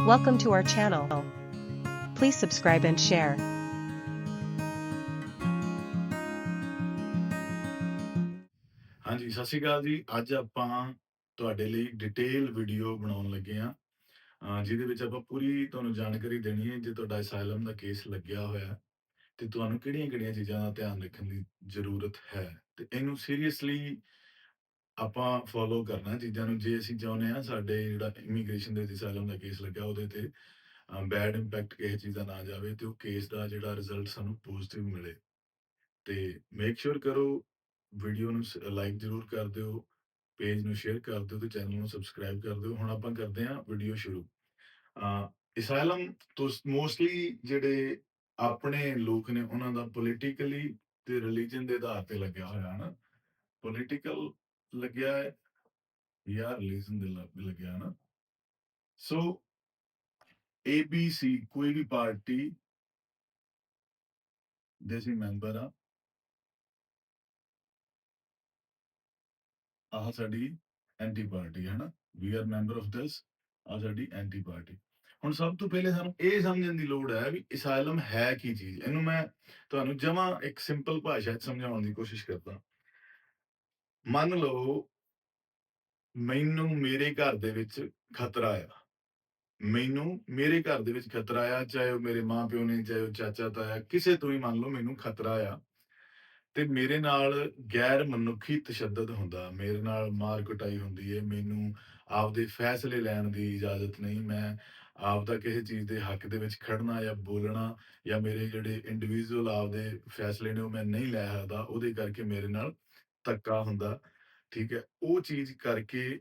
Welcome to our channel. Please subscribe and share. ਹਾਂਜੀ, ਸਤਿ ਸ਼੍ਰੀ ਅਕਾਲ ਜੀ ਅੱਜ ਆਪਾਂ ਤੁਹਾਡੇ ਲਈ ਡਿਟੇਲ ਵੀਡੀਓ ਬਣਾਉਣ ਲੱਗੇ ਆ ਜਿਹਦੇ ਵਿੱਚ ਆਪਾਂ ਪੂਰੀ ਤੁਹਾਨੂੰ ਜਾਣਕਾਰੀ ਦੇਣੀ ਹੈ ਜੇ ਤੁਹਾਡਾ ਅਸਾਈਲਮ ਦਾ ਕੇਸ ਲੱਗਿਆ ਹੋਇਆ ਤੇ ਤੁਹਾਨੂੰ ਕਿਹੜੀਆਂ-ਕਿਹੜੀਆਂ ਚੀਜ਼ਾਂ ਦਾ ਧਿਆਨ ਰੱਖਣ ਦੀ ਜ਼ਰੂਰਤ ਹੈ ਤੇ ਇਹਨੂੰ ਸੀਰੀਅਸਲੀ ਆਪਾਂ ਫੋਲੋ ਕਰਨਾ ਚੀਜ਼ਾਂ ਨੂੰ, ਜੇ ਅਸੀਂ ਚਾਹੁੰਦੇ ਆ ਸਾਡੇ ਜਿਹੜਾ ਇਮੀਗ੍ਰੇਸ਼ਨ ਦੇ ਅਸਾਈਲਮ ਦਾ ਕੇਸ ਲੱਗਿਆ ਉਹਦੇ ਤੇ ਬੈਡ ਇੰਪੈਕਟ ਕਿਸੇ ਚੀਜ਼ ਦਾ ਨਾ ਜਾਵੇ ਤੇ ਉਹ ਕੇਸ ਦਾ ਜਿਹੜਾ ਰਿਜ਼ਲਟ ਸਾਨੂੰ ਪੋਜ਼ਿਟਿਵ ਮਿਲੇ। ਤੇ ਮੇਕ ਸ਼ੋਰ ਕਰੋ ਵੀਡੀਓ ਨੂੰ ਲਾਈਕ ਜ਼ਰੂਰ ਕਰ ਦਿਓ ਪੇਜ ਨੂੰ ਸ਼ੇਅਰ ਕਰ ਦਿਓ ਤੇ ਚੈਨਲ ਨੂੰ ਸਬਸਕ੍ਰਾਈਬ ਕਰ ਦਿਓ। ਹੁਣ ਆਪਾਂ ਕਰਦੇ ਹਾਂ ਵੀਡੀਓ ਸ਼ੁਰੂ। ਅਸਾਈਲਮ ਤੋਂ ਮੋਸਟਲੀ ਜਿਹੜੇ ਆਪਣੇ ਲੋਕ ਨੇ, ਉਹਨਾਂ ਦਾ ਪੋਲੀਟੀਕਲੀ ਤੇ ਰਿਲੀਜੀਅਨ ਦੇ ਆਧਾਰ ਤੇ ਲੱਗਿਆ ਹੋਇਆ ਹੈ ਪੋਲੀਟੀਕਲ ਲੱਗਿਆ ਹੈ। ਜਾਂ ਰਿਲੀਜ਼ਨ ਦੇ ਲ- ਲੱਗਿਆ ਹੈ ਨਾ। ਸੋ ABC ਕੋਈ ਵੀ ਪਾਰਟੀ ਦੇ ਅਸੀਂ ਮੈਂਬਰ ਆ ਆਹ ਸਾਡੀ ਐਂਟੀ ਪਾਰਟੀ ਹੈ ਨਾ। We are member of this ਆਹ ਸਾਡੀ ਐਂਟੀ ਪਾਰਟੀ। ਹੁਣ ਸਭ ਤੋਂ ਪਹਿਲੇ ਸਾਨੂੰ ਇਹ ਸਮਝਣ ਦੀ ਲੋੜ ਹੈ ਵੀ ਅਸਾਈਲਮ ਹੈ ਕੀ ਚੀਜ਼। ਇਹਨੂੰ ਮੈਂ ਤੁਹਾਨੂੰ ਜਮਾ ਇੱਕ ਸਿੰਪਲ ਭਾਸ਼ਾ 'ਚ ਸਮਝਾਉਣ ਦੀ ਕੋਸ਼ਿਸ਼ ਕਰਦਾ। ਮੰਨ ਲਓ ਮੈਨੂੰ ਮੇਰੇ ਘਰ ਦੇ ਵਿੱਚ ਖਤਰਾ ਆ। ਮੈਨੂੰ ਮੇਰੇ ਘਰ ਦੇ ਵਿੱਚ ਖਤਰਾ ਆ, ਚਾਹੇ ਉਹ ਮੇਰੇ ਮਾਪਿਓ ਨੇ, ਚਾਹੇ ਉਹ ਚਾਚਾ, ਤਾਇਆ, ਕਿਸੇ ਤੋਂ ਹੀ ਮੰਨ ਲਓ ਮੈਨੂੰ ਖਤਰਾ ਆ। ਤੇ ਮੇਰੇ ਨਾਲ ਗੈਰ ਮਨੁੱਖੀ ਤਸ਼ੱਦਦ ਹੁੰਦਾ। ਮੇਰੇ ਨਾਲ ਮਾਰ ਕੁਟਾਈ ਹੁੰਦੀ ਹੈ ਮੈਨੂੰ ਆਪਦੇ ਫੈਸਲੇ ਲੈਣ ਦੀ ਇਜਾਜ਼ਤ ਨਹੀਂ। ਮੈਂ ਆਪਦਾ ਕਿਸੇ ਚੀਜ਼ ਦੇ ਹੱਕ ਦੇ ਵਿੱਚ ਖੜਨਾ ਜਾਂ ਬੋਲਣਾ ਜਾਂ ਮੇਰੇ ਜਿਹੜੇ ਇੰਡੀਵਿਜੂਅਲ ਆਪਦੇ ਫੈਸਲੇ ਨੇ ਉਹ ਮੈਂ ਨਹੀਂ ਲੈ ਸਕਦਾ। ਉਹਦੇ ਕਰਕੇ ਮੇਰੇ ਨਾਲ ਧੱਕਾ ਹੁੰਦਾ, ਠੀਕ ਹੈ। ਉਹ ਚੀਜ਼ ਕਰਕੇ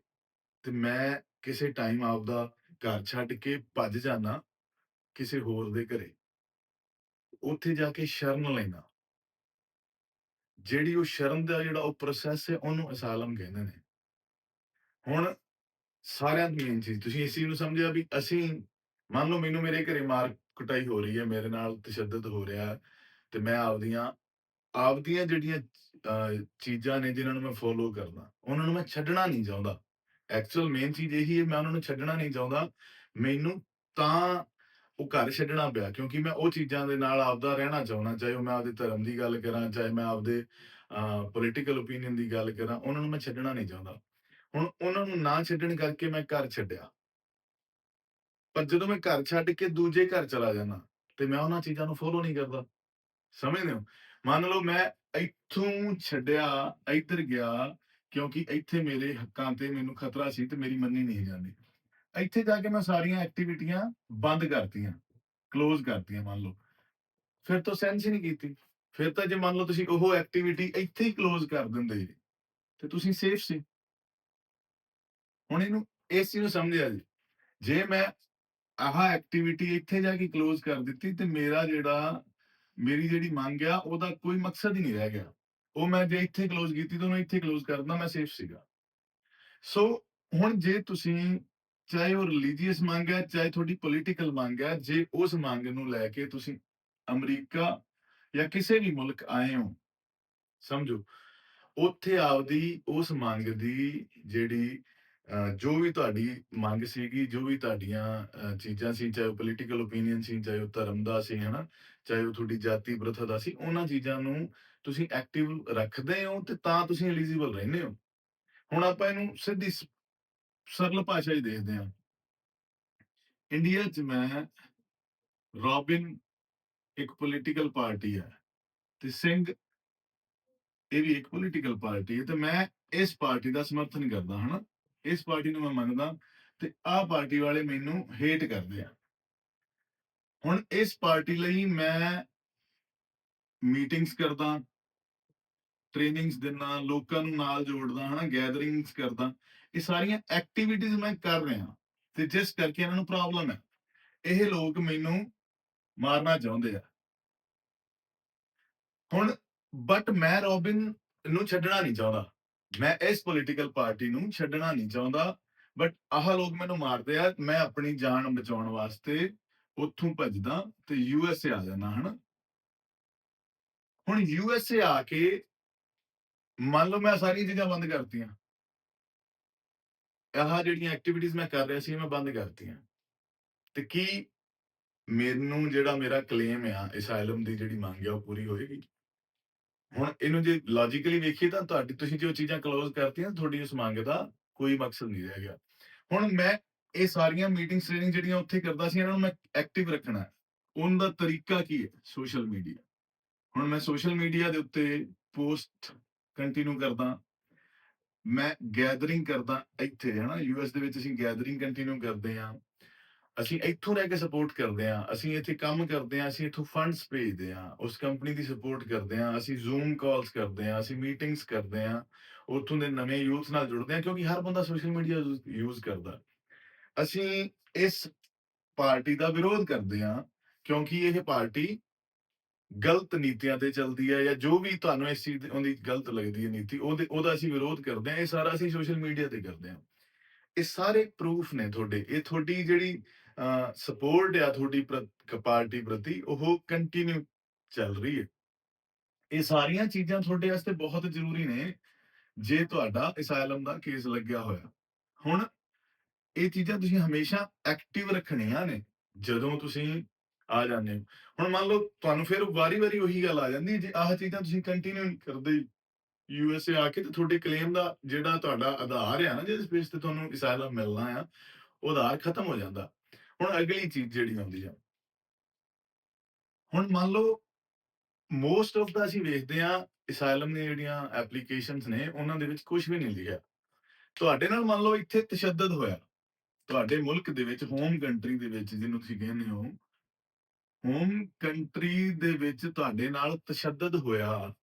ਤੇ ਮੈਂ ਕਿਸੇ ਟਾਈਮ ਆਪਦਾ ਘਰ ਛੱਡ ਕੇ ਭੱਜ ਜਾਣਾ ਕਿਸੇ ਹੋਰ ਦੇ ਘਰੇ। ਉੱਥੇ ਜਾ ਕੇ ਸ਼ਰਨ ਲੈਣਾ ਜਿਹੜੀ ਉਹ ਸ਼ਰਨ ਦਾ ਜਿਹੜਾ ਉਹ ਪ੍ਰੋਸੈਸ ਹੈ, ਉਹਨੂੰ ਅਸਾਲਮ ਕਹਿੰਦੇ ਨੇ। ਹੁਣ ਸਾਰਿਆਂ ਦੀ ਮੇਨ ਚੀਜ਼, ਤੁਸੀਂ ਇਸ ਚੀਜ਼ ਨੂੰ ਸਮਝਿਆ ਵੀ ਅਸੀਂ, ਮੰਨ ਲਓ ਮੈਨੂੰ ਮੇਰੇ ਘਰੇ ਮਾਰ ਕੁਟਾਈ ਹੋ ਰਹੀ ਹੈ, ਮੇਰੇ ਨਾਲ ਤਸ਼ੱਦਦ ਹੋ ਰਿਹਾ ਤੇ ਮੈਂ ਆਪਦੀਆਂ ਆਪਦੀਆਂ ਜਿਹੜੀਆਂ ਚੀਜ਼ਾਂ ਨੇ ਜਿਨ੍ਹਾਂ ਨੂੰ ਮੈਂ ਫੋਲੋ ਕਰਦਾ। ਉਹਨਾਂ ਨੂੰ ਮੈਂ ਛੱਡਣਾ ਨਹੀਂ ਚਾਹੁੰਦਾ। ਐਕਚੁਅਲ ਮੇਨ ਚੀਜ਼ ਇਹੀ ਹੈ, ਮੈਂ ਉਹਨਾਂ ਨੂੰ ਛੱਡਣਾ ਨਹੀਂ ਚਾਹੁੰਦਾ। ਮੈਨੂੰ ਤਾਂ ਉਹ ਘਰ ਛੱਡਣਾ ਪਿਆ, ਕਿਉਂਕਿ ਮੈਂ ਉਹ ਚੀਜ਼ਾਂ ਦੇ ਨਾਲ ਆਪਦਾ ਰਹਿਣਾ ਚਾਹੁੰਦਾ, ਚਾਹੇ ਮੈਂ ਆਪਦੇ ਧਰਮ ਦੀ ਗੱਲ ਕਰਾਂ, ਚਾਹੇ ਮੈਂ ਆਪਦੇ ਪੋਲੀਟੀਕਲ ਓਪੀਨੀਅਨ ਦੀ ਗੱਲ ਕਰਾਂ, ਉਹਨਾਂ ਨੂੰ ਮੈਂ ਛੱਡਣਾ ਨਹੀਂ ਚਾਹੁੰਦਾ। ਹੁਣ ਉਹਨਾਂ ਨੂੰ ਨਾ ਛੱਡਣ ਕਰਕੇ ਮੈਂ ਘਰ ਛੱਡਿਆ। ਪਰ ਜਦੋਂ ਮੈਂ ਘਰ ਛੱਡ ਕੇ ਦੂਜੇ ਘਰ ਚਲਾ ਜਾਂਦਾ, ਤੇ ਮੈਂ ਉਹਨਾਂ ਚੀਜ਼ਾਂ ਨੂੰ ਫੋਲੋ ਨਹੀਂ ਕਰਦਾ। ਸਮਝਦੇ ਹੋ? ਮੰਨ ਲਓ ਮੈਂ ਇੱਥੋਂ ਛੱਡਿਆ, ਇੱਧਰ ਗਿਆ ਕਿਉਂਕਿ ਇੱਥੇ ਮੇਰੇ ਹੱਕਾਂ ਤੇ ਮੈਨੂੰ ਖਤਰਾ ਸੀ ਤੇ ਮੇਰੀ ਮੰਨੀ ਨਹੀਂ ਜਾਂਦੀ। ਇੱਥੇ ਜਾ ਕੇ ਮੈਂ ਸਾਰੀਆਂ ਐਕਟੀਵਿਟੀਆਂ ਬੰਦ ਕਰਤੀਆਂ ক্লোਜ਼ ਕਰਤੀਆਂ ਮੰਨ ਲਓ। ਫਿਰ ਤਾਂ ਸੈਂਸ ਹੀ ਨਹੀਂ ਕੀਤੀ। ਫਿਰ ਤਾਂ ਜੇ ਮੰਨ ਲਓ ਤੁਸੀਂ ਉਹ ਐਕਟੀਵਿਟੀ ਇੱਥੇ ਹੀ ক্লোਜ਼ ਕਰ ਦਿੰਦੇ ਤੇ ਤੁਸੀਂ ਸੇਫ ਸੀ। ਹੁਣ ਇਹਨੂੰ ਇਸ ਚੀਜ਼ ਨੂੰ ਸਮਝਿਆ ਜੀ। ਜੇ ਮੈਂ ਆਹ ਐਕਟੀਵਿਟੀ ਇੱਥੇ ਜਾ ਕੇ ਕਲੋਜ਼ ਕਰ ਦਿੱਤੀ ਤੇ ਮੇਰਾ ਜਿਹੜਾ ਮੇਰੀ ਜਿਹੜੀ ਮੰਗ ਆ, ਉਹਦਾ ਕੋਈ ਮਕਸਦ ਹੀ ਨਹੀਂ ਰਹਿ ਗਿਆ। ਉਹ ਮੈਂ ਜੇ ਇੱਥੇ ক্লোਜ਼ ਕੀਤੀ ਤਾਂ ਉਹਨੂੰ ਇੱਥੇ ক্লোਜ਼ ਕਰਦਾ ਮੈਂ ਸੇਫ ਸੀਗਾ। ਸੋ ਹੁਣ ਜੇ ਤੁਸੀਂ ਚਾਹੇ ਉਹ ਰਿਲੀਜੀਅਸ ਮੰਗ ਹੈ, ਚਾਹੇ ਤੁਹਾਡੀ ਪੋਲੀਟੀਕਲ ਮੰਗ ਹੈ, ਜੇ ਉਸ ਮੰਗ ਨੂੰ ਲੈ ਕੇ ਤੁਸੀਂ ਅਮਰੀਕਾ ਜਾਂ ਕਿਸੇ ਵੀ ਮੁਲਕ ਆਏ ਹੋ, ਸਮਝੋ, ਉੱਥੇ ਆਪਦੀ ਉਸ ਮੰਗ ਦੀ ਜਿਹੜੀ ਅਹ, ਜੋ ਵੀ ਤੁਹਾਡੀ ਮੰਗ ਸੀਗੀ ਜੋ ਵੀ ਤੁਹਾਡੀਆਂ ਅਹ, ਚੀਜ਼ਾਂ ਸੀ ਚਾਹੇ ਉਹ ਪੋਲੀਟੀਕਲ ਓਪੀਨੀਅਨ ਸੀ ਚਾਹੇ ਉਹ ਧਰਮ ਦਾ ਸੀ ਹਨਾ ਚਾਹੇ ਉਹ ਤੁਹਾਡੀ ਜਾਤੀ ਪ੍ਰਥਾ ਦਾ ਸੀ ਉਹਨਾਂ ਚੀਜ਼ਾਂ ਨੂੰ ਤੁਸੀਂ ਐਕਟਿਵ ਰੱਖਦੇ ਹੋ ਤੇ ਤਾਂ ਤੁਸੀਂ ਐਲੀਜੀਬਲ ਰਹਿੰਦੇ ਹੋ। ਹੁਣ ਆਪਾਂ ਇਹਨੂੰ ਸਿੱਧੀ ਸ- ਸਰਲ ਭਾਸ਼ਾ ਹੀ ਦੇਖਦੇ ਹਾਂ। ਇੰਡੀਆ 'ਚ ਮੈਂ ਰੋਬਿਨ ਇੱਕ ਪੋਲੀਟੀਕਲ ਪਾਰਟੀ ਹੈ ਤੇ ਸਿੰਘ ਇਹ ਵੀ ਇੱਕ ਪੋਲੀਟੀਕਲ ਪਾਰਟੀ ਹੈ ਤੇ ਮੈਂ ਇਸ ਪਾਰਟੀ ਦਾ ਸਮਰਥਨ ਕਰਦਾ ਹਨਾ। ਇਸ ਪਾਰਟੀ ਨੂੰ ਮੈਂ ਮੰਨਦਾ ਤੇ ਆਹ ਪਾਰਟੀ ਵਾਲੇ ਮੈਨੂੰ ਹੇਟ ਕਰਦੇ ਆ। ਹੁਣ ਇਸ ਪਾਰਟੀ ਲਈ ਮੈਂ ਮੀਟਿੰਗਸ ਕਰਦਾ ਟ੍ਰੇਨਿੰਗਸ ਦਿੰਦਾ, ਲੋਕਾਂ ਨੂੰ ਨਾਲ ਜੋੜਦਾ, ਹਨਾ ਗੈਦਰਿੰਗਸ ਕਰਦਾ। ਇਹ ਸਾਰੀਆਂ ਐਕਟੀਵਿਟੀਜ਼ ਮੈਂ ਕਰ ਰਿਹਾ ਤੇ ਜਿਸ ਕਰਕੇ ਇਹਨਾਂ ਨੂੰ ਪ੍ਰੋਬਲਮ ਹੈ। ਇਹ ਲੋਕ ਮੈਨੂੰ ਮਾਰਨਾ ਚਾਹੁੰਦੇ ਆ। ਹੁਣ ਬਟ ਮੈਂ ਰੋਬਿਨ ਨੂੰ ਛੱਡਣਾ ਨਹੀਂ ਚਾਹੁੰਦਾ। ਮੈਂ ਇਸ ਪੋਲੀਟੀਕਲ ਪਾਰਟੀ ਨੂੰ ਛੱਡਣਾ ਨਹੀਂ ਚਾਹੁੰਦਾ ਬਟ ਆਹ ਲੋਕ ਮੈਨੂੰ ਮਾਰਦੇ ਆ, ਮੈਂ ਆਪਣੀ ਜਾਨ ਬਚਾਉਣ ਵਾਸਤੇ ਉੱਥੋਂ ਭੱਜਦਾ ਤੇ ਯੂ ਐਸ ਏ ਆ ਜਾਣਾ ਹਨਾ? ਹੁਣ ਯੂ ਐਸ ਏ ਆ ਕੇ ਮੰਨ ਲਓ ਮੈਂ ਸਾਰੀਆਂ ਚੀਜ਼ਾਂ ਬੰਦ ਕਰਤੀਆਂ। ਆਹ ਜਿਹੜੀਆਂ ਐਕਟੀਵਿਟੀਜ਼ ਮੈਂ ਕਰ ਰਿਹਾ ਸੀ ਮੈਂ ਬੰਦ ਕਰਤੀਆਂ। ਤੇ ਕੀ ਮੈਨੂੰ ਜਿਹੜਾ ਮੇਰਾ ਕਲੇਮ ਆ ਅਸਾਈਲਮ ਦੀ ਜਿਹੜੀ ਮੰਗ ਆ, ਉਹ ਪੂਰੀ ਹੋਏਗੀ? ਹੁਣ ਇਹਨੂੰ ਜੇ ਲੌਜੀਕਲੀ ਵੇਖੀਏ ਤਾਂ ਤੁਹਾਡੀ ਤੁਸੀਂ ਜੋ ਚੀਜ਼ਾਂ ਕਲੋਜ਼ ਕਰਤੀਆਂ ਤੁਹਾਡੀ ਉਸ ਮੰਗ ਦਾ ਕੋਈ ਮਕਸਦ ਨਹੀਂ ਰਹਿ ਗਿਆ। ਹੁਣ ਮੈਂ ਇਹ ਸਾਰੀਆਂ ਮੀਟਿੰਗਸ ਟ੍ਰੇਨਿੰਗ ਜਿਹੜੀਆਂ ਉੱਥੇ ਕਰਦਾ ਸੀ ਇਹਨਾਂ ਨੂੰ ਮੈਂ ਐਕਟਿਵ ਰੱਖਣਾ ਹੈ। ਉਹਨਾਂ ਦਾ ਤਰੀਕਾ ਕੀ ਹੈ? Social media. ਹੁਣ ਮੈਂ ਸੋਸ਼ਲ ਮੀਡੀਆ ਦੇ ਉੱਤੇ ਪੋਸਟ ਕੰਟੀਨਿਊ ਕਰਦਾ। ਮੈਂ ਗੈਦਰਿੰਗ ਕਰਦਾ ਇੱਥੇ ਹੈ ਨਾ ਯੂਐਸ ਦੇ ਵਿੱਚ ਅਸੀਂ ਗੈਦਰਿੰਗ ਕੰਟੀਨਿਊ ਕਰਦੇ ਹਾਂ। ਅਸੀਂ ਇੱਥੋਂ ਰਹਿ ਕੇ ਸਪੋਰਟ ਕਰਦੇ ਹਾਂ। ਅਸੀਂ ਇੱਥੇ ਕੰਮ ਕਰਦੇ ਹਾਂ। ਅਸੀਂ ਇੱਥੋਂ ਫੰਡਸ ਭੇਜਦੇ ਹਾਂ। ਉਸ ਕੰਪਨੀ ਦੀ ਸਪੋਰਟ ਕਰਦੇ ਹਾਂ। ਅਸੀਂ ਜ਼ੂਮ ਕਾਲਸ ਕਰਦੇ ਹਾਂ। ਅਸੀਂ ਮੀਟਿੰਗਸ ਕਰਦੇ ਹਾਂ। ਉੱਥੋਂ ਦੇ ਨਵੇਂ ਯੂਥ ਨਾਲ ਜੁੜਦੇ ਹਾਂ, ਕਿਉਂਕਿ ਹਰ ਬੰਦਾ ਸੋਸ਼ਲ ਮੀਡੀਆ ਯੂਜ਼ ਕਰਦਾ। ਅਸੀਂ ਇਸ ਪਾਰਟੀ ਦਾ ਵਿਰੋਧ ਕਰਦੇ ਹਾਂ, ਕਿਉਂਕਿ ਇਹ ਪਾਰਟੀ ਗਲਤ ਨੀਤੀਆਂ ਤੇ ਚੱਲਦੀ ਹੈ ਜਾਂ ਜੋ ਵੀ ਤੁਹਾਨੂੰ ਇਸ ਚੀਜ਼ ਦੀ, ਉਹਦੀ ਗਲਤ ਲੱਗਦੀ ਹੈ ਨੀਤੀ, ਉਹਦੇ, ਉਹਦਾ ਅਸੀਂ ਵਿਰੋਧ ਕਰਦੇ ਹਾਂ। ਇਹ ਸਾਰਾ ਅਸੀਂ ਸੋਸ਼ਲ ਮੀਡੀਆ ਤੇ ਕਰਦੇ ਹਾਂ। ਇਹ ਸਾਰੇ ਪ੍ਰੂਫ ਨੇ ਤੁਹਾਡੇ, ਇਹ ਤੁਹਾਡੀ ਜਿਹੜੀ ਸਪੋਰਟ ਆ ਤੁਹਾਡੀ ਪਾਰਟੀ ਪ੍ਰਤੀ, ਉਹ ਕੰਟੀਨਿਊ ਚੱਲ ਰਹੀ ਹੈ। ਇਹ ਸਾਰੀਆਂ ਚੀਜ਼ਾਂ ਤੁਹਾਡੇ ਵਾਸਤੇ ਬਹੁਤ ਜ਼ਰੂਰੀ ਨੇ, ਜੇ ਤੁਹਾਡਾ ਅਸਾਈਲਮ ਦਾ ਕੇਸ ਲੱਗਿਆ ਹੋਇਆ। ਹੁਣ ਇਹ ਚੀਜ਼ਾਂ ਤੁਸੀਂ ਹਮੇਸ਼ਾ ਐਕਟਿਵ ਰੱਖਣੀਆਂ ਨੇ, ਜਦੋਂ ਤੁਸੀਂ ਆ ਜਾਂਦੇ ਹੋ। ਹੁਣ ਮੰਨ ਲਓ ਤੁਹਾਨੂੰ ਫਿਰ ਵਾਰੀ-ਵਾਰੀ ਉਹੀ ਗੱਲ ਆ ਜਾਂਦੀ ਜੇ ਆਹ ਚੀਜ਼ਾਂ ਤੁਸੀਂ ਕੰਟੀਨਿਊ ਨਹੀਂ ਕਰਦੇ ਯੂਐਸਏ ਆ ਕੇ ਤੇ ਤੁਹਾਡੇ ਕਲੇਮ ਦਾ ਜਿਹੜਾ ਤੁਹਾਡਾ ਆਧਾਰ ਆ ਨਾ ਜਿਸ ਬੇਸ ਤੇ ਤੁਹਾਨੂੰ ਅਸਾਈਲਮ ਮਿਲਣਾ ਆ, ਉਹ ਆਧਾਰ ਖਤਮ ਹੋ ਜਾਂਦਾ। ਹੁਣ ਅਗਲੀ ਚੀਜ਼ ਜਿਹੜੀ ਆਉਂਦੀ ਆ ਹੁਣ ਮੰਨ ਲਓ ਮੋਸਟ ਆਫ ਦਾ ਅਸੀਂ ਵੇਖਦੇ ਆ ਅਸਾਈਲਮ ਦੀਆਂ ਜਿਹੜੀਆਂ ਐਪਲੀਕੇਸ਼ਨਸ ਨੇ, ਉਹਨਾਂ ਦੇ ਵਿੱਚ ਕੁਝ ਵੀ ਨਹੀਂ ਲਿਖਿਆ। ਤੁਹਾਡੇ ਨਾਲ ਮੰਨ ਲਓ ਇੱਥੇ ਤਸ਼ੱਦਦ ਹੋਇਆ। ਤੁਹਾਡੇ ਮੁਲਕ ਦੇ ਵਿੱਚ ਹੋਮ ਕੰਟਰੀ ਦੇ ਵਿੱਚ, ਜਿਹਨੂੰ ਤੁਸੀਂ ਕਹਿੰਦੇ ਹੋ ਹੋਮ ਕੰਟਰੀ ਦੇ ਵਿੱਚ ਤੁਹਾਡੇ ਨਾਲ ਤਸ਼ੱਦਦ ਹੋਇਆ।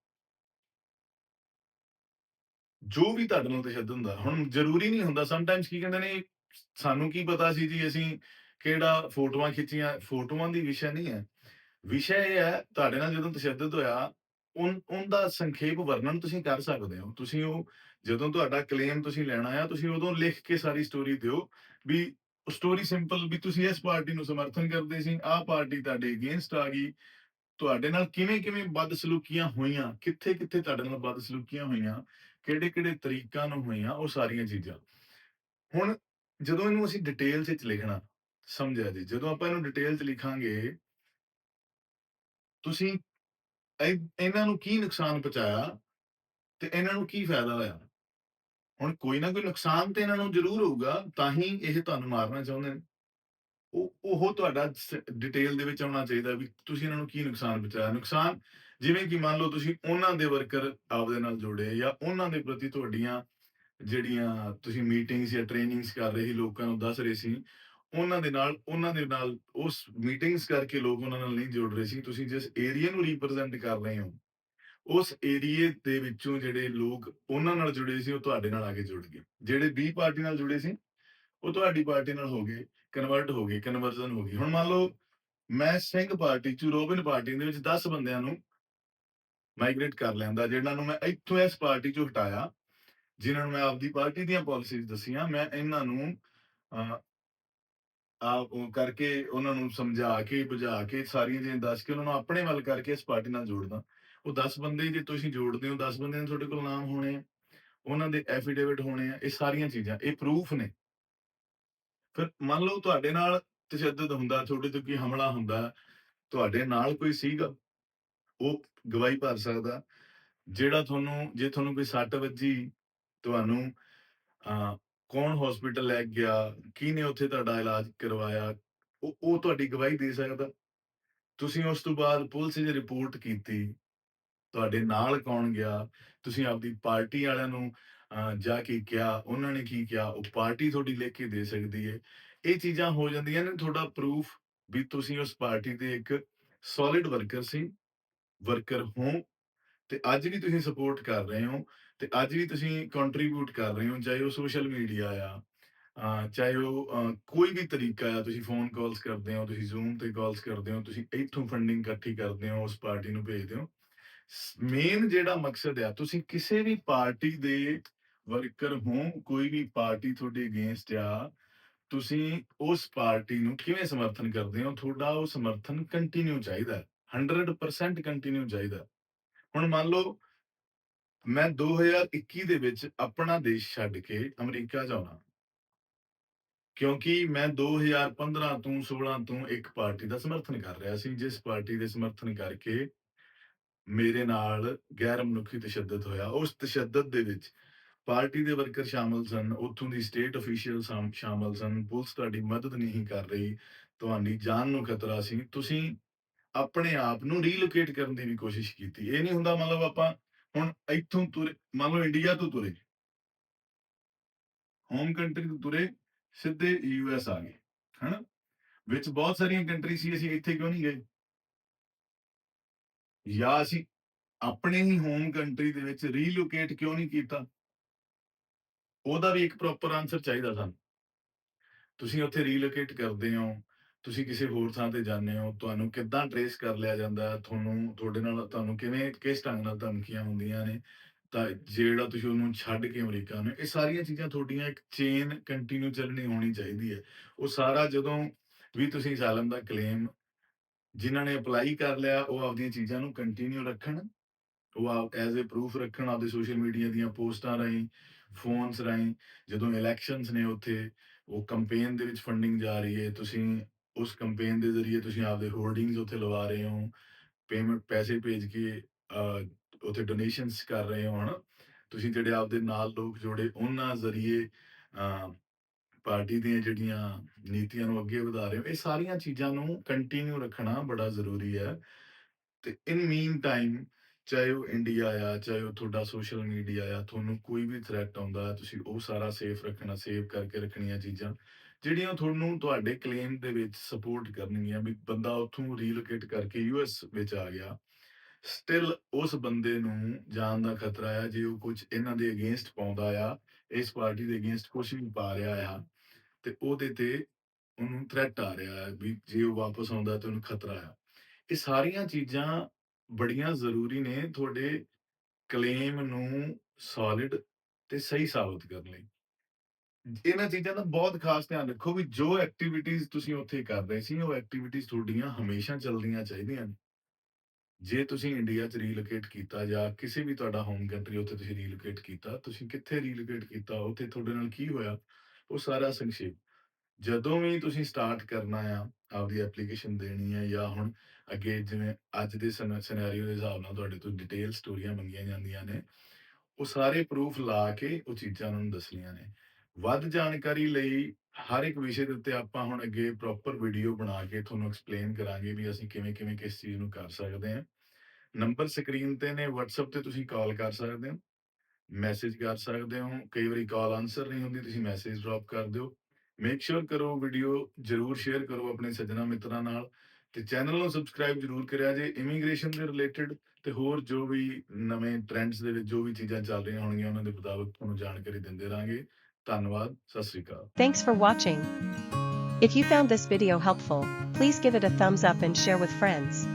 ਜੋ ਵੀ ਤੁਹਾਡੇ ਨਾਲ ਤਸ਼ੱਦਦ ਹੁੰਦਾ, ਹੁਣ ਜ਼ਰੂਰੀ ਨਹੀਂ ਹੁੰਦਾ ਸਮਟਾਈਮਸ ਕੀ ਕਹਿੰਦੇ ਨੇ, ਸਾਨੂੰ ਕੀ ਪਤਾ ਸੀ ਜੀ, ਅਸੀਂ ਕਿਹੜਾ ਫੋਟੋਆਂ ਖਿੱਚੀਆਂ ਫੋਟੋਆਂ ਦੀ ਵਿਸ਼ਾ ਨਹੀਂ ਹੈ। ਵਿਸ਼ਾ ਇਹ ਹੈ ਤੁਹਾਡੇ ਨਾਲ ਜਦੋਂ ਤਸ਼ੱਦਦ ਹੋਇਆ ਉਨ ਉਹਦਾ ਸੰਖੇਪ ਵਰਣਨ ਤੁਸੀਂ ਕਰ ਸਕਦੇ ਹੋ। ਤੁਸੀਂ ਉਹ ਜਦੋਂ ਤੁਹਾਡਾ ਕਲੇਮ ਤੁਸੀਂ ਲੈਣਾ ਆ ਤੁਸੀਂ ਉਦੋਂ ਲਿਖ ਕੇ ਸਾਰੀ ਸਟੋਰੀ ਦਿਓ ਵੀ ਸਟੋਰੀ ਸਿੰਪਲ ਵੀ ਤੁਸੀਂ ਇਸ ਪਾਰਟੀ ਨੂੰ ਸਮਰਥਨ ਕਰਦੇ ਸੀ ਆਹ ਪਾਰਟੀ ਤੁਹਾਡੇ ਅਗੇਂਸਟ ਆ ਗਈ। ਤੁਹਾਡੇ ਨਾਲ ਕਿਵੇਂ-ਕਿਵੇਂ ਬਦਸਲੂਕੀਆਂ ਹੋਈਆਂ, ਕਿੱਥੇ-ਕਿੱਥੇ ਤੁਹਾਡੇ ਨਾਲ ਬਦਸਲੂਕੀਆਂ ਹੋਈਆਂ, ਕਿਹੜੇ-ਕਿਹੜੇ ਤਰੀਕਾਂ ਨੂੰ ਹੋਈਆਂ ਉਹ ਸਾਰੀਆਂ ਚੀਜ਼ਾਂ। ਹੁਣ ਜਦੋਂ ਇਹਨੂੰ ਅਸੀਂ ਡਿਟੇਲ 'ਚ ਲਿਖਣਾ ਸਮਝਿਆ ਜੀ ਜਦੋਂ ਆਪਾਂ ਇਹਨੂੰ ਡਿਟੇਲ 'ਚ ਲਿਖਾਂਗੇ, ਤੁਸੀਂ ਇਹਨਾਂ ਨੂੰ ਕੀ ਨੁਕਸਾਨ ਪਹੁੰਚਾਇਆ ਤੇ ਇਹਨਾਂ ਨੂੰ ਕੀ ਫਾਇਦਾ ਹੋਇਆ। ਹੁਣ ਕੋਈ ਨਾ ਕੋਈ ਨੁਕਸਾਨ ਤੇ ਇਹਨਾਂ ਨੂੰ ਜ਼ਰੂਰ ਹੋਊਗਾ, ਤਾਂ ਹੀ ਇਹ ਤੁਹਾਨੂੰ ਮਾਰਨਾ ਚਾਹੁੰਦੇ ਨੇ। ਉਹ ਉਹ ਤੁਹਾਡਾ ਡਿਟੇਲ ਦੇ ਵਿੱਚ ਆਉਣਾ ਚਾਹੀਦਾ ਵੀ ਤੁਸੀਂ ਇਹਨਾਂ ਨੂੰ ਕੀ ਨੁਕਸਾਨ ਪਹੁੰਚਾਇਆ। ਨੁਕਸਾਨ ਜਿਵੇਂ ਕਿ ਮੰਨ ਲਓ ਤੁਸੀਂ ਉਹਨਾਂ ਦੇ ਵਰਕਰ ਆਪਦੇ ਨਾਲ ਜੋੜੇ ਜਾਂ ਉਹਨਾਂ ਦੇ ਪ੍ਰਤੀ ਤੁਹਾਡੀਆਂ ਜਿਹੜੀਆਂ ਤੁਸੀਂ ਮੀਟਿੰਗਸ ਜਾਂ ਟ੍ਰੇਨਿੰਗਸ ਕਰ ਰਹੇ ਸੀ, ਲੋਕਾਂ ਨੂੰ ਦੱਸ ਰਹੇ ਸੀ ਉਹਨਾਂ ਦੇ ਨਾਲ ਉਹਨਾਂ ਦੇ ਨਾਲ ਉਸ ਮੀਟਿੰਗਸ ਕਰਕੇ ਲੋਕ ਉਹਨਾਂ ਨਾਲ ਨਹੀਂ ਜੁੜ ਰਹੇ ਸੀ। ਤੁਸੀਂ ਜਿਸ ਏਰੀਆ ਨੂੰ ਰਿਪਰੈਜ਼ੈਂਟ ਕਰ ਰਹੇ ਹੋ ਉਸ ਏਰੀਏ ਦੇ ਵਿੱਚੋਂ ਜਿਹੜੇ ਲੋਕ ਉਹਨਾਂ ਨਾਲ ਜੁੜੇ ਸੀ ਉਹ ਤੁਹਾਡੇ ਨਾਲ ਆ ਕੇ ਜੁੜ ਗਏ। ਜਿਹੜੇ ਬੀ ਪਾਰਟੀ ਨਾਲ ਜੁੜੇ ਸੀ ਉਹ ਤੁਹਾਡੀ ਪਾਰਟੀ ਨਾਲ ਹੋ ਗਏ, ਕਨਵਰਟ ਹੋ ਗਏ, ਕਨਵਰਜ਼ਨ ਹੋ ਗਈ। ਹੁਣ ਮੰਨ ਲਓ ਮੈਂ ਸਿੰਘ ਪਾਰਟੀ 'ਚ ਰੋਬਿਨ ਪਾਰਟੀ ਦੇ ਵਿੱਚ 10 ਬੰਦਿਆਂ ਨੂੰ ਮਾਈਗ੍ਰੇਟ ਕਰ ਲੈਂਦਾ ਜਿਹਨਾਂ ਨੂੰ ਮੈਂ ਇੱਥੋਂ ਇਸ ਪਾਰਟੀ 'ਚੋਂ ਹਟਾਇਆ। ਜਿਨ੍ਹਾਂ ਨੂੰ ਮੈਂ ਆਪਦੀ ਪਾਰਟੀ ਦੀਆਂ ਪਾਲਿਸੀਜ਼ ਦੱਸੀਆਂ ਮੈਂ ਇਹਨਾਂ ਨੂੰ ਆਪ ਕਰਕੇ ਉਹਨਾਂ ਨੂੰ ਸਮਝਾ ਕੇ, ਬੁਝਾ ਕੇ ਸਾਰੀਆਂ ਚੀਜ਼ਾਂ ਦੱਸ ਕੇ ਉਹਨਾਂ ਨੂੰ ਆਪਣੇ ਵੱਲ ਕਰਕੇ ਇਸ ਪਾਰਟੀ ਨਾਲ ਜੋੜਦਾ। ਉਹ 10 ਬੰਦੇ ਜੇ ਤੁਸੀਂ ਜੋੜਦੇ ਹੋ 10 ਬੰਦਿਆਂ ਦੇ ਤੁਹਾਡੇ ਕੋਲ ਨਾਮ ਹੋਣੇ ਆ। ਉਹਨਾਂ ਦੇ ਐਫੀਡੇਵਿਟ ਹੋਣੇ ਆ। ਇਹ ਸਾਰੀਆਂ ਚੀਜ਼ਾਂ ਇਹ ਪ੍ਰੂਫ ਨੇ। ਫਿਰ ਮੰਨ ਲਓ ਤੁਹਾਡੇ ਨਾਲ ਤਸ਼ੱਦਦ ਹੁੰਦਾ, ਤੁਹਾਡੇ ਤੇ ਕੋਈ ਹਮਲਾ ਹੁੰਦਾ, ਤੁਹਾਡੇ ਨਾਲ ਕੋਈ ਸੀਗਾ ਉਹ ਗਵਾਹੀ ਭਰ ਸਕਦਾ। ਜਿਹੜਾ ਤੁਹਾਨੂੰ ਜੇ ਤੁਹਾਨੂੰ ਕੋਈ ਸੱਟ ਵੱਜੀ ਤੁਹਾਨੂੰ ਕੌਣ ਹਸਪੀਟਲ ਲੈ ਗਿਆ, ਕਿਹਨੇ ਉੱਥੇ ਤੁਹਾਡਾ ਇਲਾਜ ਕਰਵਾਇਆ, ਉਹ ਉਹ ਤੁਹਾਡੀ ਗਵਾਹੀ ਦੇ ਸਕਦਾ। ਤੁਸੀਂ ਉਸ ਤੋਂ ਬਾਅਦ ਪੁਲਿਸ 'ਚ ਰਿਪੋਰਟ ਕੀਤੀ, ਤੁਹਾਡੇ ਨਾਲ ਕੌਣ ਗਿਆ, ਤੁਸੀਂ ਆਪਦੀ ਪਾਰਟੀ ਵਾਲਿਆਂ ਨੂੰ ਜਾ ਕੇ ਕਿਹਾ, ਉਹਨਾਂ ਨੇ ਕੀ ਕਿਹਾ, ਉਹ ਪਾਰਟੀ ਤੁਹਾਡੀ ਲੈ ਕੇ ਦੇ ਸਕਦੀ ਹੈ। ਇਹ ਚੀਜ਼ਾਂ ਹੋ ਜਾਂਦੀਆਂ ਨੇ ਤੁਹਾਡਾ ਪ੍ਰੂਫ ਵੀ ਤੁਸੀਂ ਉਸ ਪਾਰਟੀ ਦੇ ਇੱਕ ਸੋਲਿਡ ਵਰਕਰ ਸੀ, ਵਰਕਰ ਹੋ ਤੇ ਅੱਜ ਵੀ ਤੁਸੀਂ ਸਪੋਰਟ ਕਰ ਰਹੇ ਹੋ। ਤੇ ਅੱਜ ਵੀ ਤੁਸੀਂ ਕੰਟਰੀਬਿਊਟ ਕਰ ਰਹੇ ਹੋ ਚਾਹੇ ਉਹ ਸੋਸ਼ਲ ਮੀਡੀਆ ਆ ਚਾਹੇ ਉਹ ਕੋਈ ਵੀ ਤਰੀਕਾ ਆ ਤੁਸੀਂ ਫੋਨ ਕਾਲਸ ਕਰਦੇ ਹੋ, ਤੁਸੀਂ ਜ਼ੂਮ ਤੇ ਕਾਲਸ ਕਰਦੇ ਹੋ, ਤੁਸੀਂ ਇੱਥੋਂ ਫੰਡਿੰਗ ਇਕੱਠੀ ਕਰਦੇ ਹੋ, ਉਸ ਪਾਰਟੀ ਨੂੰ ਭੇਜਦੇ ਹੋ। ਮੇਨ ਜਿਹੜਾ ਮਕਸਦ ਆ ਤੁਸੀਂ ਕਿਸੇ ਵੀ ਪਾਰਟੀ ਦੇ ਵਰਕਰ ਹੋ, ਕੋਈ ਵੀ ਪਾਰਟੀ ਤੁਹਾਡੇ ਅਗੇਂਸਟ ਆ, ਤੁਸੀਂ ਉਸ ਪਾਰਟੀ ਨੂੰ ਕਿਵੇਂ ਸਮਰਥਨ ਕਰਦੇ ਹੋ, ਤੁਹਾਡਾ ਉਹ ਸਮਰਥਨ ਕੰਟੀਨਿਊ ਚਾਹੀਦਾ ਹੈ। 100% ਕੰਟੀਨਿਊ ਚਾਹੀਦਾ ਹੁਣ ਮੰਨ ਲਓ ਮੈਂ 2021 ਦੇ ਵਿੱਚ ਆਪਣਾ ਦੇਸ਼ ਛੱਡ ਕੇ ਅਮਰੀਕਾ ਜਾਣਾ ਕਿਉਂਕਿ ਮੈਂ 2015 ਤੋਂ 16 ਤੋਂ ਇੱਕ ਪਾਰਟੀ ਦਾ ਸਮਰਥਨ ਕਰ ਰਿਹਾ ਸੀ, ਜਿਸ ਪਾਰਟੀ ਦੇ ਸਮਰਥਨ ਕਰਕੇ ਮੇਰੇ ਨਾਲ ਗੈਰ ਮਨੁੱਖੀ ਤਸ਼ੱਦਦ ਹੋਇਆ। ਉਸ ਤਸ਼ੱਦਦ ਦੇ ਵਿੱਚ ਪਾਰਟੀ ਦੇ ਵਰਕਰ ਸ਼ਾਮਲ ਸਨ, ਉੱਥੋਂ ਦੀ ਸਟੇਟ ਅਫੀਸ਼ੀਅਲ ਸ਼ਾਮਲ ਸਨ, ਪੁਲਿਸ ਤੁਹਾਡੀ ਮਦਦ ਨਹੀਂ ਕਰ ਰਹੀ, ਤੁਹਾਡੀ ਜਾਨ ਨੂੰ ਖਤਰਾ ਸੀ। ਤੁਸੀਂ ਆਪਣੇ ਆਪ ਨੂੰ ਰੀਲੋਕੇਟ ਕਰਨ ਦੀ ਵੀ ਕੋਸ਼ਿਸ਼ ਕੀਤੀ। ਇਹ ਨਹੀਂ ਹੁੰਦਾ ਮਤਲਬ ਆਪਾਂ ਹੁਣ ਇੱਥੋਂ ਤੁਰੇ, ਮੰਨ ਲਓ ਇੰਡੀਆ ਤੋਂ ਤੁਰੇ। ਹੋਮ ਕੰਟਰੀ ਤੋਂ ਤੁਰੇ, ਸਿੱਧੇ ਯੂਐਸ ਆ ਗਏ, ਹਨਾ? ਵਿੱਚ ਬਹੁਤ ਸਾਰੀਆਂ ਕੰਟਰੀ ਸੀ, ਅਸੀਂ ਇੱਥੇ ਕਿਉਂ ਨਹੀਂ ਗਏ? ਜਾਂ ਅਸੀਂ ਆਪਣੇ ਹੀ ਹੋਮ ਕੰਟਰੀ ਦੇ ਵਿੱਚ ਰੀਲੋਕੇਟ ਕਿਉਂ ਨਹੀਂ ਕੀਤਾ? ਉਹਦਾ ਵੀ ਇੱਕ ਪ੍ਰੋਪਰ ਆਨਸਰ ਚਾਹੀਦਾ ਸਾਨੂੰ। ਤੁਸੀਂ ਉੱਥੇ ਰੀਲੋਕੇਟ ਕਰਦੇ ਹੋ। ਤੁਸੀਂ ਕਿਸੇ ਹੋਰ ਥਾਂ ਤੇ ਜਾਂਦੇ ਹੋ, ਤੁਹਾਨੂੰ ਕਿੱਦਾਂ ਟਰੇਸ ਕਰ ਲਿਆ ਜਾਂਦਾ? ਤੁਹਾਨੂੰ, ਤੁਹਾਡੇ ਨਾਲ ਤੁਹਾਨੂੰ ਕਿਵੇਂ, ਕਿਸ ਢੰਗ ਨਾਲ ਧਮਕੀਆਂ ਹੁੰਦੀਆਂ ਨੇ? ਤਾਂ ਜਿਹੜਾ ਤੁਸੀਂ ਉਹਨੂੰ ਛੱਡ ਕੇ ਅਮਰੀਕਾ ਨੂੰ ਇਹ ਸਾਰੀਆਂ ਚੀਜ਼ਾਂ ਤੁਹਾਡੀਆਂ ਇੱਕ ਚੇਨ ਕੰਟੀਨਿਊ ਚੱਲਣੀ ਹੋਣੀ ਚਾਹੀਦੀ ਹੈ। ਉਹ ਸਾਰਾ ਜਦੋਂ ਵੀ ਤੁਸੀਂ ਅਸਾਲਮ ਦਾ ਕਲੇਮ ਜਿਨ੍ਹਾਂ ਨੇ ਅਪਲਾਈ ਕਰ ਲਿਆ, ਉਹ ਆਪਦੀਆਂ ਚੀਜ਼ਾਂ ਨੂੰ ਕੰਟੀਨਿਊ ਰੱਖਣ। ਉਹ ਆਪ ਐਜ਼ ਅ ਪ੍ਰੂਫ ਰੱਖਣ ਆਪਦੇ ਸੋਸ਼ਲ ਮੀਡੀਆ ਦੀਆਂ ਪੋਸਟਾਂ ਰਾਹੀਂ ਫੋਨਸ ਰਾਹੀਂ। ਜਦੋਂ ਇਲੈਕਸ਼ਨਸ ਨੇ ਉੱਥੇ, ਉਹ ਕੈਂਪੇਨ ਦੇ ਵਿੱਚ ਫੰਡਿੰਗ ਜਾ ਰਹੀ ਹੈ, ਤੁਸੀਂ ਉਸ ਕੈਂਪੇਨ ਦੇ ਜ਼ਰੀਏ ਤੁਸੀਂ ਆਪਦੇ ਹੋਰਡਿੰਗਸ ਉੱਥੇ ਲਵਾ ਰਹੇ ਹੋ ਪੇਮੈਂਟ ਪੈਸੇ ਭੇਜ ਕੇ ਉੱਥੇ ਡੋਨੇਸ਼ਨਸ ਕਰ ਰਹੇ ਹੋ ਹਨਾ ਤੁਸੀਂ ਜਿਹੜੇ ਆਪਦੇ ਨਾਲ ਲੋਕ ਜੋੜੇ ਉਹਨਾਂ ਜ਼ਰੀਏ ਪਾਰਟੀ ਦੀਆਂ ਜਿਹੜੀਆਂ ਨੀਤੀਆਂ ਨੂੰ ਅੱਗੇ ਵਧਾ ਰਹੇ ਹੋ ਇਹ ਸਾਰੀਆਂ ਚੀਜ਼ਾਂ ਨੂੰ ਕੰਟੀਨਿਊ ਰੱਖਣਾ ਬੜਾ ਜ਼ਰੂਰੀ ਹੈ ਤੇ ਇਨ ਮੀਨ ਟਾਈਮ ਚਾਹੇ ਉਹ ਇੰਡੀਆ ਆ, ਚਾਹੇ ਉਹ ਤੁਹਾਡਾ ਸੋਸ਼ਲ ਮੀਡੀਆ ਆ, ਤੁਹਾਨੂੰ ਕੋਈ ਵੀ ਥ੍ਰੈਟ ਆਉਂਦਾ, ਤੁਸੀਂ ਉਹ ਸਾਰਾ ਸੇਫ ਰੱਖਣਾ ਸੇਵ ਕਰਕੇ ਰੱਖਣੀਆਂ ਚੀਜ਼ਾਂ, ਜਿਹੜੀਆਂ ਤੁਹਾਨੂੰ ਤੁਹਾਡੇ ਕਲੇਮ ਦੇ ਵਿੱਚ ਸਪੋਰਟ ਕਰਨਗੀਆਂ ਵੀ ਬੰਦਾ ਉੱਥੋਂ ਰੀਲੋਕੇਟ ਕਰਕੇ ਯੂਐਸ ਵਿੱਚ ਆ ਗਿਆ ਸਟਿਲ ਉਸ ਬੰਦੇ ਨੂੰ ਜਾਨ ਦਾ ਖਤਰਾ ਆ, ਜੇ ਉਹ ਕੁਝ ਇਹਨਾਂ ਦੇ ਅਗੇਂਸਟ ਪਾਉਂਦਾ ਆ, ਇਸ ਪਾਰਟੀ ਦੇ ਅਗੇਂਸਟ ਕੁਝ ਵੀ ਪਾ ਰਿਹਾ ਆ, ਤੇ ਉਹਦੇ ਤੇ ਉਹਨੂੰ ਥ੍ਰੈਟ ਆ ਰਿਹਾ ਹੈ ਵੀ ਜੇ ਉਹ ਵਾਪਸ ਆਉਂਦਾ ਤੇ ਉਹਨੂੰ ਖਤਰਾ ਆ। ਇਹ ਸਾਰੀਆਂ ਚੀਜ਼ਾਂ ਬੜੀਆਂ ਜ਼ਰੂਰੀ ਨੇ ਤੁਹਾਡੇ ਕਲੇਮ ਨੂੰ ਸੋਲਿਡ ਤੇ ਸਹੀ ਸਾਬਤ ਕਰਨ ਲਈ। ਇਹਨਾਂ ਚੀਜ਼ਾਂ ਦਾ ਬਹੁਤ ਖਾਸ ਧਿਆਨ ਰੱਖੋ ਵੀ ਜੋ ਐਕਟੀਵਿਟੀਜ਼ ਤੁਸੀਂ ਉੱਥੇ ਕਰ ਰਹੇ ਸੀ, ਉਹ ਐਕਟੀਵਿਟੀਜ਼ ਤੁਹਾਡੀਆਂ ਹਮੇਸ਼ਾ ਚੱਲਦੀਆਂ ਚਾਹੀਦੀਆਂ ਨੇ। ਜੇ ਤੁਸੀਂ ਇੰਡੀਆ 'ਚ ਰੀਲੋਕੇਟ ਕੀਤਾ ਜਾਂ ਕਿਸੇ ਵੀ ਤੁਹਾਡਾ ਹੋਮ ਕੰਟਰੀ ਉੱਥੇ ਤੁਸੀਂ ਰੀਲੋਕੇਟ ਕੀਤਾ, ਤੁਸੀਂ ਕਿੱਥੇ ਰੀਲੋਕੇਟ ਕੀਤਾ, ਉੱਥੇ ਤੁਹਾਡੇ ਨਾਲ ਕੀ ਹੋਇਆ, ਉਹ ਸਾਰਾ ਸੰਖੇਪ ਜਦੋਂ ਵੀ ਤੁਸੀਂ ਸਟਾਰਟ ਕਰਨਾ ਆ, ਆਪਦੀ ਐਪਲੀਕੇਸ਼ਨ ਦੇਣੀ ਹੈ ਜਾਂ ਹੁਣ ਅੱਗੇ ਜਿਵੇਂ ਅੱਜ ਦੇ ਸਿਨੈਰੀਓ ਦੇ ਹਿਸਾਬ ਨਾਲ ਤੁਹਾਡੇ ਤੋਂ ਡਿਟੇਲ ਸਟੋਰੀਆਂ ਮੰਗੀਆਂ ਜਾਂਦੀਆਂ ਨੇ, ਉਹ ਸਾਰੇ ਪ੍ਰੂਫ ਲਾ ਕੇ ਉਹ ਚੀਜ਼ਾਂ ਉਹਨਾਂ ਨੂੰ ਦੱਸਣੀਆਂ ਨੇ। ਵੱਧ ਜਾਣਕਾਰੀ ਲਈ ਹਰ ਇੱਕ ਵਿਸ਼ੇ ਦੇ ਉੱਤੇ ਆਪਾਂ ਹੁਣ ਅੱਗੇ ਪ੍ਰੋਪਰ ਵੀਡੀਓ ਬਣਾ ਕੇ ਤੁਹਾਨੂੰ ਐਕਸਪਲੇਨ ਕਰਾਂਗੇ ਵੀ ਅਸੀਂ ਕਿਵੇਂ ਕਿਵੇਂ ਕਿਸ ਚੀਜ਼ ਨੂੰ ਕਰ ਸਕਦੇ ਹਾਂ। ਨੰਬਰ ਸਕਰੀਨ ਤੇ ਨੇ, WhatsApp ਤੇ ਤੁਸੀਂ ਕਾਲ ਕਰ ਸਕਦੇ ਹੋ ਮੈਸੇਜ ਕਰ ਸਕਦੇ ਹੋ, ਕਈ ਵਾਰੀ ਕਾਲ ਆਨਸਰ ਨਹੀਂ ਹੁੰਦੀ, ਤੁਸੀਂ ਮੈਸੇਜ ਡ੍ਰੌਪ ਕਰ ਦਿਓ। ਮੇਕ ਸ਼ੋਰ ਕਰੋ ਵੀਡੀਓ ਜਰੂਰ ਸ਼ੇਅਰ ਕਰੋ ਆਪਣੇ ਸੱਜਣਾ ਮਿੱਤਰਾਂ ਨਾਲ ਤੇ ਚੈਨਲ ਨੂੰ ਸਬਸਕ੍ਰਾਈਬ ਜਰੂਰ ਕਰਿਆ ਜੇ ਇਮੀਗ੍ਰੇਸ਼ਨ ਦੇ ਰਿਲੇਟਡ ਤੇ ਹੋਰ ਜੋ ਵੀ ਨਵੇਂ ਟ੍ਰੈਂਡਸ ਦੇ ਵਿੱਚ ਜੋ ਵੀ ਚੀਜ਼ਾਂ ਚੱਲ ਰਹੀਆਂ ਹੋਣਗੀਆਂ ਉਹਨਾਂ ਦੇ ਮੁਤਾਬਕ ਤੁਹਾਨੂੰ ਜਾਣਕਾਰੀ ਦਿੰਦੇ ਰਾਂਗੇ ਧੰਨਵਾਦ ਸਤਿ ਸ੍ਰੀ ਅਕਾਲ Thanks for watching. If you found this video helpful, please give it a thumbs up and share with friends.